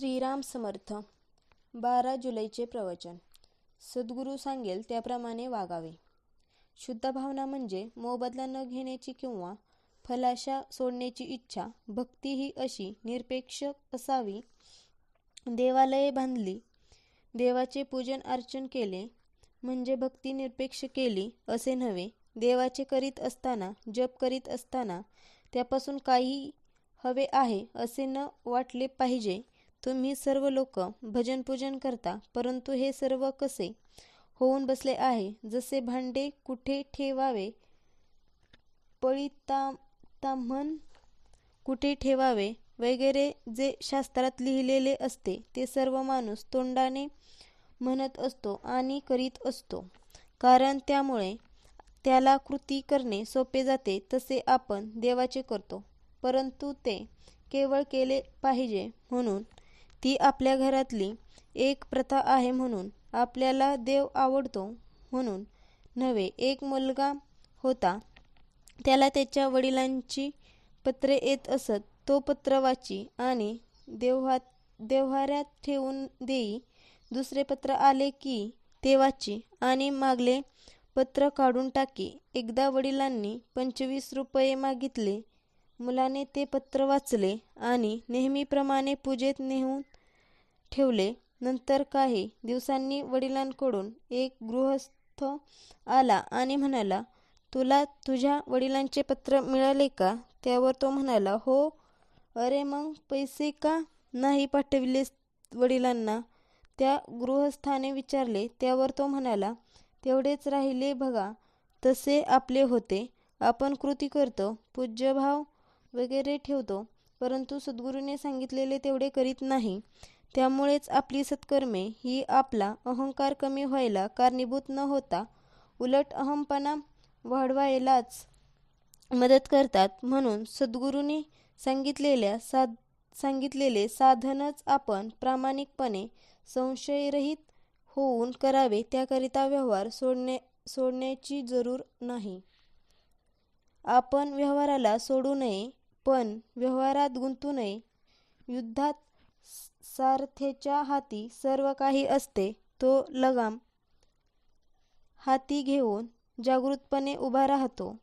श्रीराम समर्थ. बारा जुलैचे प्रवचन. सद्गुरू सांगेल त्याप्रमाणे वागावे. शुद्ध भावना म्हणजे मोबदला न घेण्याची किंवा फलाशा सोडण्याची इच्छा भक्ती ही अशी निरपेक्ष असावी. देवालये बांधली देवाचे पूजन अर्चन केले म्हणजे भक्ती निरपेक्ष केली असे नव्हे. देवाचे करीत असताना जप करीत असताना त्यापासून काही हवे आहे असे न वाटले पाहिजे. तुम्ही सर्व लोक भजन पूजन करता परंतु हे सर्व कसे होऊन बसले आहे? जसे भांडे कुठे ठेवावे? पळीताम्हण कुठे ठेवावे? वगैरे जे शास्त्रात लिहिलेले असते ते सर्व माणूस तोंडाने म्हणत असतो आणि करीत असतो. कारण त्यामुळे त्याला कृती करणे सोपे जाते तसे आपण देवाचे करतो. परंतु ते केवळ केले पाहिजे म्हणून ती आपल्या घरातली एक प्रथा आहे म्हणून आपल्याला देव आवडतो म्हणून. नव्हे एक मुलगा होता त्याला त्याच्या वडिलांची पत्रे येत असत. तो पत्र वाची आणि देव्हात देव्हाऱ्यात ठेवून देई. दुसरे पत्र आले की ते वाची आणि मागले पत्र काढून टाकी. एकदा वडिलांनी पंचवीस रुपये मागितले. मुलाने ते पत्र वाचले आणि नेहमीप्रमाणे पूजेत नेऊन ठेवले. नंतर काही दिवसांनी वडिलांकडून एक गृहस्थ आला आणि म्हणाला तुला तुझ्या वडिलांचे पत्र मिळाले का? त्यावर तो म्हणाला हो. अरे मग पैसे का नाही पाठविलेस वडिलांना? त्या गृहस्थाने विचारले. त्यावर तो म्हणाला तेवढेच राहिले बघा तसे आपले होते. आपण कृती करतो. पूज्यभाव वगैरे ठेवतो. परंतु सद्गुरूने सांगितलेले तेवढे करीत नाही. त्यामुळेच आपली सत्कर्मे ही आपला अहंकार कमी व्हायला कारणीभूत न होता उलट अहमपणा वाढवायलाच मदत करतात. म्हणून सद्गुरूंनी सांगितलेल्या साध सांगितलेले साधनच आपण प्रामाणिकपणे संशयरहित होऊन करावे त्याकरिता व्यवहार सोडणे सोडण्याची जरूर नाही. आपण व्यवहाराला सोडू नये पण व्यवहारात गुंतू नये. युद्धात सारथ्याच्या हाती सर्व काही असते तो लगाम हाती घेऊन जागृतपणे उभा राहतो.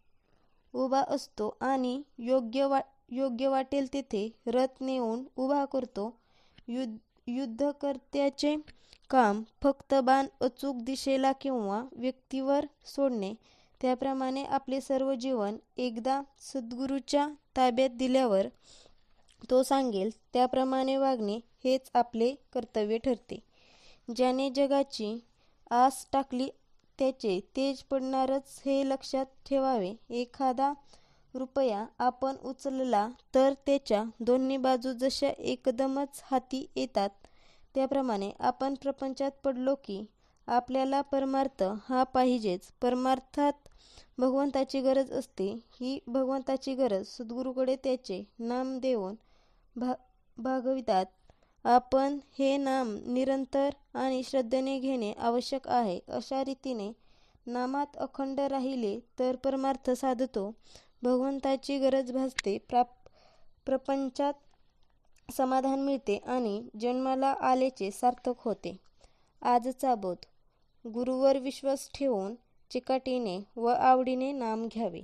उभा असतो आणि योग्य वा योग्य वाटेल तेथे रथ नेऊन उभा करतो. युद्ध युद्धकर्त्याचे काम फक्त बाण अचूक दिशेला किंवा व्यक्तीवर सोडणे त्याप्रमाणे आपले सर्व जीवन एकदा सद्गुरूच्या ताब्यात दिल्यावर तो सांगेल त्याप्रमाणे वागणे हेच आपले कर्तव्य ठरते. ज्याने जगाची आस टाकली त्याचे तेज पडणारच हे लक्षात ठेवावे. एखादा रुपया आपण उचलला तर त्याच्या दोन्ही बाजू जशा एकदमच हाती येतात त्याप्रमाणे आपण प्रपंचात पडलो की आपल्याला परमार्थ हा पाहिजेच. परमार्थात भगवंताची गरज असते. ही भगवंताची गरज सद्गुरूकडे त्याचे नाम देऊन भा भागवितात. आपण हे नाम निरंतर आणि श्रद्धेने घेणे आवश्यक आहे. अशा रीतीने नामात अखंड राहिले तर परमार्थ साधतो. भगवंताची गरज भासते प्राप प्रपंचात समाधान मिळते आणि जन्माला आल्याचे सार्थक होते. आजचा बोध. गुरुवर विश्वास ठेवून चिकाटीने व आवडीने नाम घ्यावे.